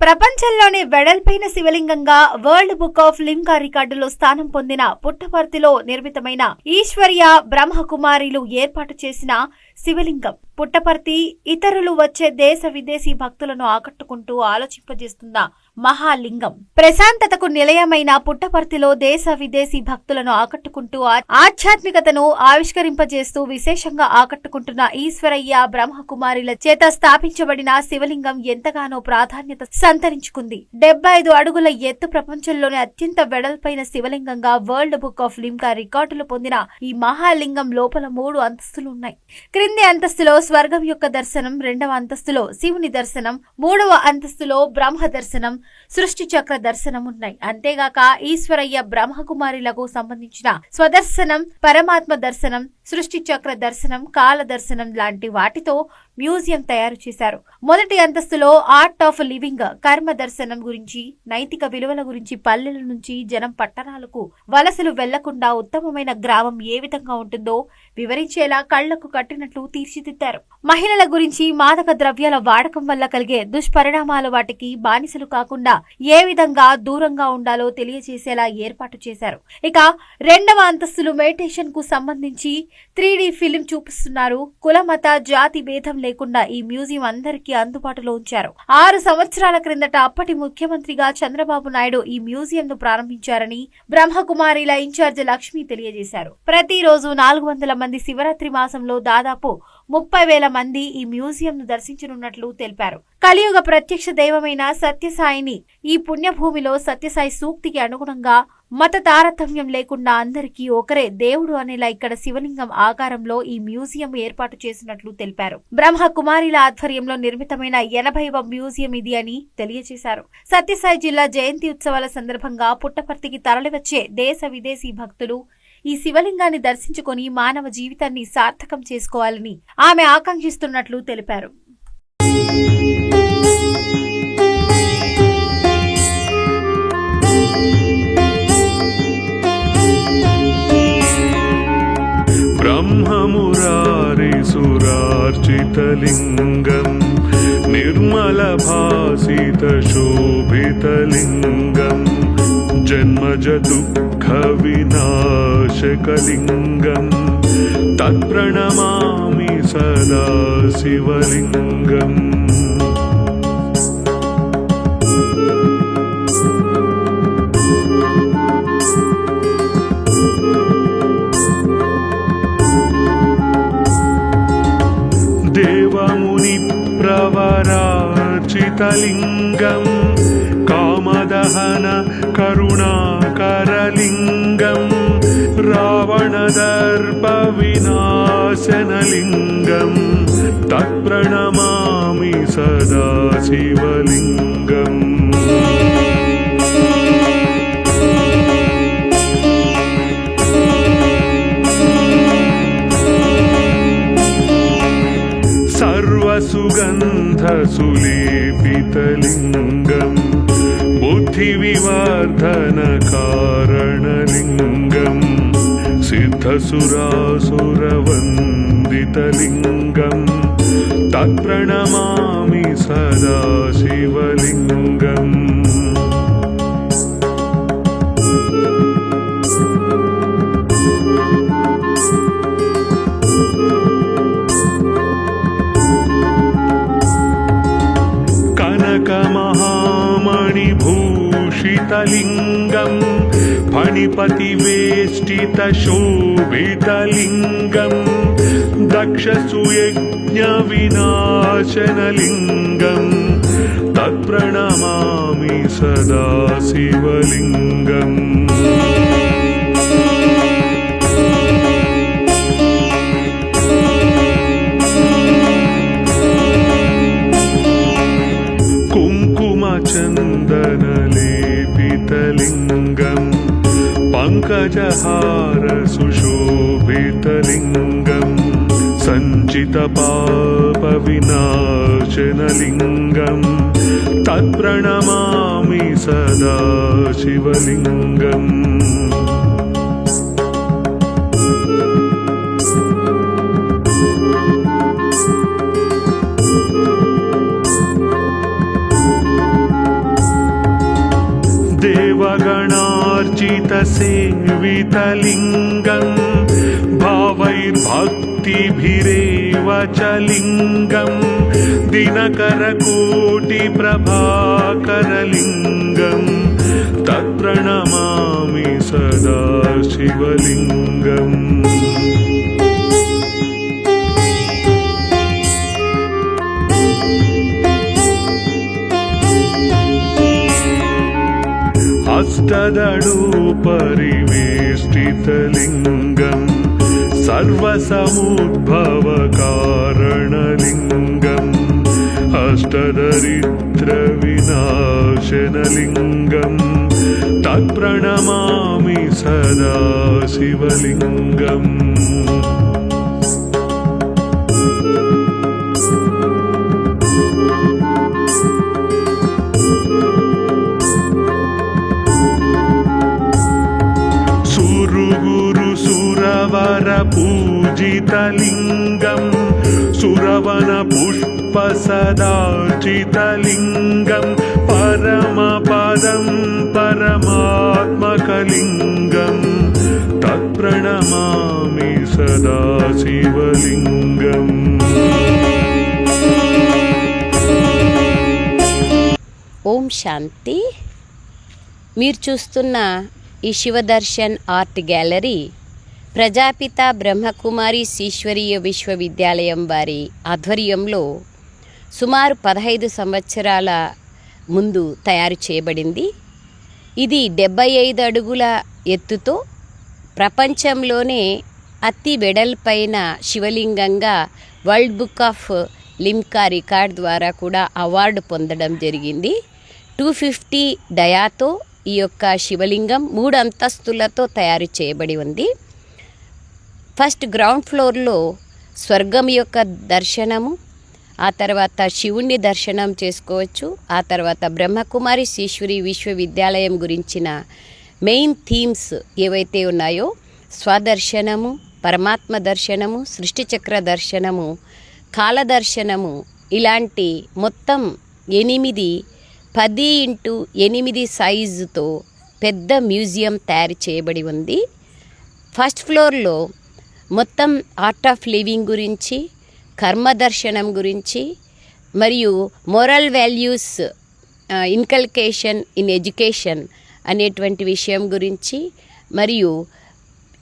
ప్రపంచంలోనే వెడల్పైన శివలింగంగా వరల్డ్ బుక్ ఆఫ్ లింకా రికార్డులో స్థానం పొందిన పుట్టపర్తిలో నిర్మితమైన ఈశ్వర్య బ్రహ్మకుమారిలు ఏర్పాటు చేసిన శివలింగం. పుట్టపర్తి ఇతరులు వచ్చే దేశ విదేశీ భక్తులను ఆకట్టుకుంటూ ఆలోచింపజేస్తున్న మహాలింగం. ప్రశాంతతకు నిలయమైన పుట్టపర్తిలో దేశ విదేశీ భక్తులను ఆకట్టుకుంటూ ఆధ్యాత్మికతను ఆవిష్కరింపజేస్తూ విశేషంగా ఆకట్టుకుంటున్న ఈశ్వరయ్య బ్రహ్మకుమారిల చేత స్థాపించబడిన శివలింగం ఎంతగానో ప్రాధాన్యత సంతరించుకుంది. డెబ్బై ఐదు అడుగుల ఎత్తు ప్రపంచంలోనే అత్యంత వెడల్పైన శివలింగంగా వరల్డ్ బుక్ ఆఫ్ లింకా రికార్డులు పొందిన ఈ మహాలింగం లోపల మూడు అంతస్తులు ఉన్నాయి. క్రింది అంతస్తులో స్వర్గం యొక్క దర్శనం రెండవ అంతస్తులో శివుని దర్శనం మూడవ అంతస్తులో బ్రహ్మ దర్శనం సృష్టి చక్ర దర్శనం ఉన్నాయి అంతేగాక ఈశ్వరయ్య బ్రహ్మకుమారిలకు సంబంధించిన స్వదర్శనం పరమాత్మ దర్శనం సృష్టి చక్ర దర్శనం కాల దర్శనం లాంటి వాటితో మ్యూజియం తయారు చేశారు. మొదటి అంతస్తులో ఆర్ట్ ఆఫ్ లివింగ్ కర్మ దర్శనం గురించి నైతిక విలువల గురించి పల్లెల నుంచి జనం పట్టణాలకు వలసలు వెళ్ళకుండా ఉత్తమమైన గ్రామం ఏ విధంగా ఉంటుందో వివరించేలా కళ్ళకు కట్టినట్లు తీర్చిదిద్దారు. మహిళల గురించి మాదక ద్రవ్యాల వాడకం వల్ల కలిగే దుష్పరిణామాలు వాటికి బానిసలు కాకుండా ఏ విధంగా దూరంగా ఉండాలో తెలియజేసేలా ఏర్పాటు చేశారు. ఇక రెండవ అంతస్తులు మెడిటేషన్కు సంబంధించి త్రీ డి ఫిలిం చూపిస్తున్నారు. కుల మత జాతి భేదం లేకుండా ఈ మ్యూజియం అందరికీ అందుబాటులో ఉంచారు. ఆరు సంవత్సరాల క్రిందట అప్పటి ముఖ్యమంత్రిగా చంద్రబాబు నాయుడు ఈ మ్యూజియం ను ప్రారంభించారని బ్రహ్మకుమారిల ఇన్ఛార్జ్ లక్ష్మి తెలియజేశారు. ప్రతిరోజు నాలుగు వందల మంది శివరాత్రి మాసంలో దాదాపు ముప్పై వేల మంది ఈ మ్యూజియంను దర్శించనున్నట్లు తెలిపారు. కలియుగ ప్రత్యక్ష దైవమైన సత్యసాయిని ఈ పుణ్యభూమిలో సత్యసాయి సూక్తికి అనుగుణంగా మత తారతమ్యం లేకుండా అందరికీ ఒకరే దేవుడు అనేలా ఇక్కడ శివలింగం ఆకారంలో ఈ మ్యూజియం ఏర్పాటు చేసినట్లు తెలిపారు. బ్రహ్మ కుమారిల ఆధ్వర్యంలో నిర్మితమైన ఎనభైవ మ్యూజియం ఇది అని తెలియజేశారు సత్యసాయి జిల్లా జయంతి ఉత్సవాల సందర్భంగా పుట్టపర్తికి తరలివచ్చే దేశ విదేశీ భక్తులు ఈ శివలింగాన్ని దర్శించుకొని మానవ జీవితాన్ని సార్థకం చేసుకోవాలని ఆమె ఆకాంక్షిస్తున్నట్లు తెలిపారు ब्रह्ममुरारिसुरार्चितलिङ्गम् निर्मलभासितशोभितलिङ्गम् जन्मजदुःखविनाशकलिङ्गम् तत्प्रणमामि सदा शिवलिङ्गम् देवमुनिप्रवरार्चितलिङ्गम् कामदहन करुणाकरलिङ्गम् रावणदर्पविनाशनलिङ्गम् तत्प्रणमामि सदा शिवलिङ्गम् सर्वसुगन्धसुलेपितलिङ्गम् बुद्धिविवर्धनकारणलिङ्गम् सिद्धसुरासुरवन्दितलिङ्गम् फणिपतिवेष्टितशोभितलिङ्गम् दक्षसुयज्ञविनाशनलिङ्गम् तत्प्रणमामि सदा शिवलिङ्गम् पङ्कजहारसुशोभितलिङ्गम् सञ्चितपापविनाशनलिङ्गम् तत्प्रणमामि सदा शिवलिङ्गम् देवगणार्चितसेवितलिङ्गम् भावैर्भक्तिभिरेव च लिङ्गम् दिनकरकोटिप्रभाकरलिङ्गम् तत्प्रणमामि सदा शिवलिङ्गम् हस्तदणुपरिवेष्टितलिङ्गम् सर्वसमुद्भवकारणलिङ्गम् अष्टदरिद्रविनाशनलिङ्गम् तत्प्रणमामि सदा शिवलिङ्गम् లింగం సురవన పుష్ప సదాచితలింగం పరమపదం పరమాత్మకలింగం తత్ప్రణమామి సదాశివలింగం. ఓం శాంతి. మీరు చూస్తున్న ఈ శివదర్శన్ ఆర్ట్ గ్యాలరీ ప్రజాపిత బ్రహ్మకుమారి ఈశ్వరీయ విశ్వవిద్యాలయం వారి ఆధ్వర్యంలో సుమారు పదహైదు సంవత్సరాల ముందు తయారు చేయబడింది. ఇది డెబ్బై ఐదు అడుగుల ఎత్తుతో ప్రపంచంలోనే అతి వెడల్పైన శివలింగంగా world book of Limca record ద్వారా కూడా అవార్డు పొందడం జరిగింది. టూ ఫిఫ్టీ డయాతో ఈ యొక్క శివలింగం మూడు అంతస్తులతో తయారు చేయబడి ఉంది. ఫస్ట్ గ్రౌండ్ ఫ్లోర్లో స్వర్గం యొక్క దర్శనము ఆ తర్వాత శివుణ్ణి దర్శనం చేసుకోవచ్చు ఆ తర్వాత బ్రహ్మకుమారి శ్రీశ్వరి విశ్వవిద్యాలయం గురించిన మెయిన్ థీమ్స్ ఏవైతే ఉన్నాయో స్వదర్శనము పరమాత్మ దర్శనము సృష్టిచక్ర దర్శనము కాల దర్శనము ఇలాంటి మొత్తం ఎనిమిది పది ఇంటూ ఎనిమిది సైజుతో పెద్ద మ్యూజియం తయారు చేయబడి ఉంది. ఫస్ట్ ఫ్లోర్లో మొత్తం ఆర్ట్ ఆఫ్ లివింగ్ గురించి కర్మ దర్శనం గురించి మరియు moral values inculcation in education అనేటువంటి విషయం గురించి మరియు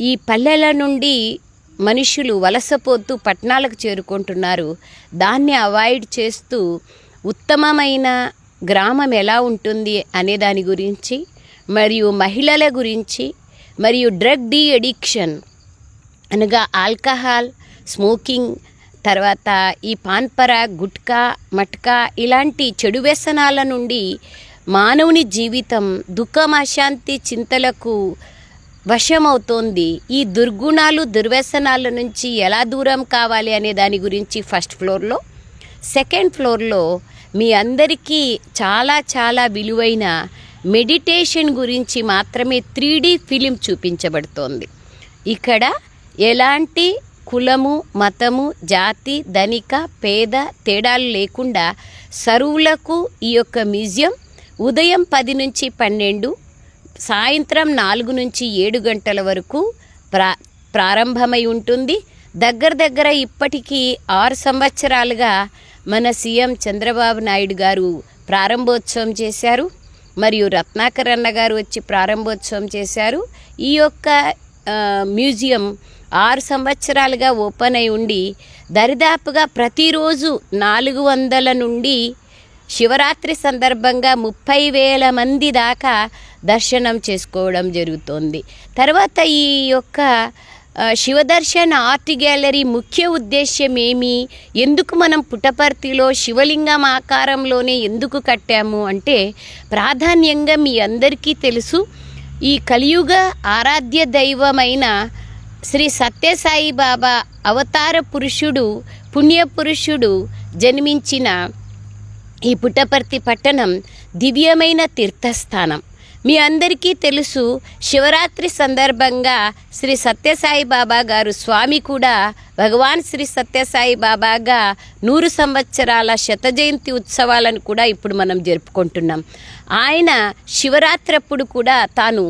ఈ పల్లెల నుండి మనుషులు వలసపోతూ పట్టణాలకు చేరుకుంటున్నారు. దాన్ని అవాయిడ్ చేస్తూ ఉత్తమమైన గ్రామం ఎలా ఉంటుంది అనే దాని గురించి మరియు మహిళల గురించి మరియు డ్రగ్ డీ ఎడిక్షన్ అనగా ఆల్కహాల్ స్మోకింగ్ తర్వాత ఈ పాన్పర గుట్కా మట్కా ఇలాంటి చెడు వ్యసనాల నుండి మానవుని జీవితం దుఃఖం అశాంతి చింతలకు వశమవుతోంది. ఈ దుర్గుణాలు దుర్వ్యసనాల నుంచి ఎలా దూరం కావాలి అనే దాని గురించి ఫస్ట్ ఫ్లోర్లో. సెకండ్ ఫ్లోర్లో మీ అందరికీ చాలా చాలా విలువైన మెడిటేషన్ గురించి మాత్రమే త్రీ ఫిలిం చూపించబడుతోంది. ఇక్కడ ఎలాంటి కులము మతము జాతి ధనిక పేద తేడాలు లేకుండా సరువులకు ఈ యొక్క మ్యూజియం ఉదయం పది నుంచి పన్నెండు సాయంత్రం నాలుగు నుంచి ఏడు గంటల వరకు ప్రా ప్రారంభమై ఉంటుంది. దగ్గర దగ్గర ఇప్పటికీ ఆరు సంవత్సరాలుగా మన సీఎం చంద్రబాబు నాయుడు గారు ప్రారంభోత్సవం చేశారు. మరియు రత్నాకర్ అన్న గారు వచ్చి ప్రారంభోత్సవం చేశారు. ఈ యొక్క మ్యూజియం ఆరు సంవత్సరాలుగా ఓపెన్ అయి ఉండి దరిదాపుగా ప్రతిరోజు నాలుగు వందల నుండి శివరాత్రి సందర్భంగా ముప్పై వేల మంది దాకా దర్శనం చేసుకోవడం జరుగుతోంది. తర్వాత ఈ యొక్క ఆ, శివదర్శన్ ఆర్ట్ గ్యాలరీ ముఖ్య ఉద్దేశ్యం ఏమి? ఎందుకు మనం పుటపర్తిలో శివలింగం ఆకారంలోనే ఎందుకు కట్టాము అంటే ప్రాధాన్యంగా మీ అందరికీ తెలుసు ఈ కలియుగ ఆరాధ్య దైవమైన శ్రీ సత్యసాయి బాబా అవతార పురుషుడు పుణ్యపురుషుడు జన్మించిన ఈ పుట్టపర్తి పట్టణం దివ్యమైన తీర్థస్థానం. మీ అందరికీ తెలుసు శివరాత్రి సందర్భంగా శ్రీ సత్యసాయి బాబా గారు స్వామి కూడా భగవాన్ శ్రీ సత్యసాయి బాబాగా నూరు సంవత్సరాల శత జయంతి ఉత్సవాలను కూడా ఇప్పుడు మనం జరుపుకుంటున్నాం. ఆయన శివరాత్రి అప్పుడు కూడా తాను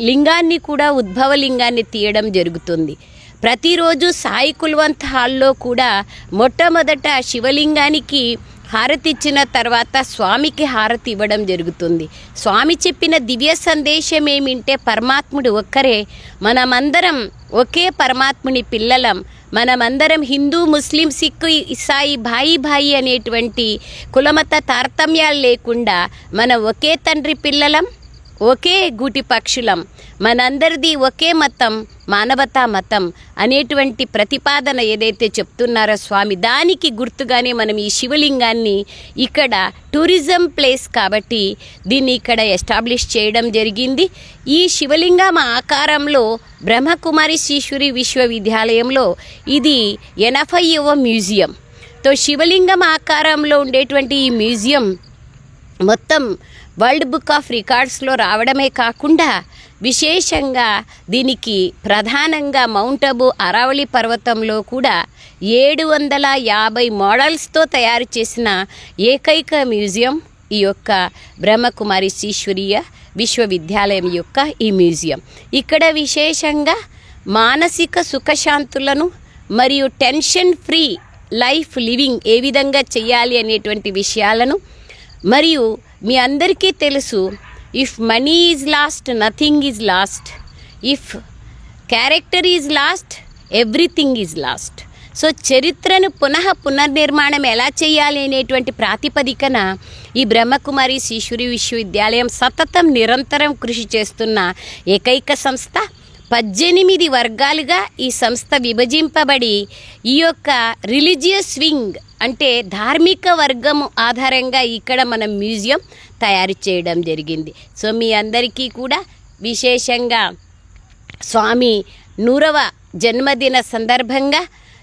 లింగాన్ని కూడా ఉద్భవ లింగాన్ని తీయడం జరుగుతుంది. ప్రతిరోజు సాయి కుల్వంత్ హాల్లో కూడా మొట్టమొదట శివలింగానికి హారతి ఇచ్చిన తర్వాత స్వామికి హారతి ఇవ్వడం జరుగుతుంది. స్వామి చెప్పిన దివ్య సందేశం ఏమింటే పరమాత్ముడు ఒక్కరే మనమందరం ఒకే పరమాత్ముని పిల్లలం. మనమందరం హిందూ ముస్లిం సిక్కు ఇసాయి భాయి భాయి అనేటువంటి కులమత తారతమ్యాలు లేకుండా మనం ఒకే తండ్రి పిల్లలం. ఒకే గూటి పక్షులం. మనందరిది ఒకే మతం మానవతా మతం అనేటువంటి ప్రతిపాదన ఏదైతే చెప్తున్నారో స్వామి దానికి గుర్తుగానే మనం ఈ శివలింగాన్ని ఇక్కడ టూరిజం ప్లేస్ కాబట్టి దీన్ని ఇక్కడ ఎస్టాబ్లిష్ చేయడం జరిగింది. ఈ శివలింగం ఆకారంలో బ్రహ్మకుమారి శ్రీశ్వరి విశ్వవిద్యాలయంలో ఇది ఎనభైవ మ్యూజియం. తో శివలింగం ఆకారంలో ఉండేటువంటి ఈ మ్యూజియం మొత్తం వరల్డ్ బుక్ ఆఫ్ రికార్డ్స్లో రావడమే కాకుండా విశేషంగా దీనికి ప్రధానంగా మౌంట్ అబు అరావళి పర్వతంలో కూడా ఏడు వందల యాభై మోడల్స్తో తయారు చేసిన ఏకైక మ్యూజియం ఈ యొక్క బ్రహ్మకుమారి శీశ్వరీయ విశ్వవిద్యాలయం యొక్క ఈ మ్యూజియం. ఇక్కడ విశేషంగా మానసిక సుఖశాంతులను మరియు టెన్షన్ ఫ్రీ లైఫ్ లివింగ్ ఏ విధంగా చేయాలి అనేటువంటి విషయాలను మరియు మీ అందరికీ తెలుసు if money is lost nothing is lost if character is lost everything is lost so చరిత్రను పునః పునర్నిర్మాణం ఎలా చేయాలి అనేటువంటి ప్రాతిపదికన ఈ బ్రహ్మకుమారి శిశురి విశ్వవిద్యాలయం సతతం నిరంతరం కృషి చేస్తున్న ఏకైక సంస్థ పద్దెనిమిది వర్గాలుగా ఈ సంస్థ విభజింపబడి ఈ యొక్క రిలీజియస్ వింగ్ అంటే ధార్మిక వర్గము ఆధారంగా ఇక్కడ మనం మ్యూజియం తయారు చేయడం జరిగింది. సో మీ అందరికీ కూడా విశేషంగా స్వామి నూరవ జన్మదిన సందర్భంగా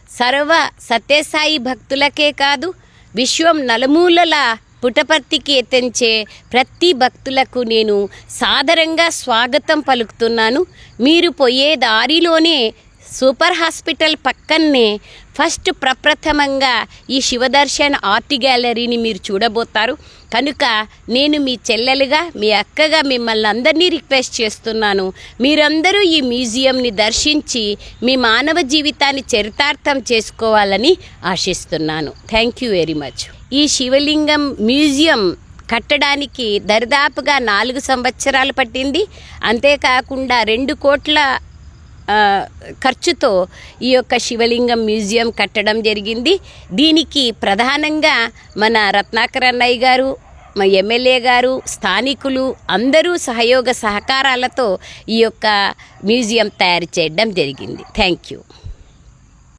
సర్వ సత్యసాయి భక్తులకే కాదు విశ్వం నలుమూలల పుటపర్తికి ఎత్తించే ప్రతి భక్తులకు నేను సాదరంగా స్వాగతం పలుకుతున్నాను. మీరు పోయే దారిలోనే సూపర్ హాస్పిటల్ పక్కనే ఫస్ట్ ప్రప్రథమంగా ఈ శివదర్శన్ ఆర్ట్ గ్యాలరీని మీరు చూడబోతారు. కనుక నేను మీ చెల్లెలుగా మీ అక్కగా మిమ్మల్ని అందరినీ రిక్వెస్ట్ చేస్తున్నాను. మీరందరూ ఈ మ్యూజియంని దర్శించి మీ మానవ జీవితాన్ని చరితార్థం చేసుకోవాలని ఆశిస్తున్నాను. Thank you very much. ఈ శివలింగం మ్యూజియం కట్టడానికి దరిదాపుగా నాలుగు సంవత్సరాలు పట్టింది. అంతేకాకుండా రెండు కోట్ల ఖర్చుతో ఈ యొక్క శివలింగం మ్యూజియం కట్టడం జరిగింది. దీనికి ప్రధానంగా మన రత్నాకర్ అన్నయ్య గారు మా ఎమ్మెల్యే గారు స్థానికులు అందరూ సహయోగ సహకారాలతో ఈ యొక్క మ్యూజియం తయారు చేయడం జరిగింది. Thank you.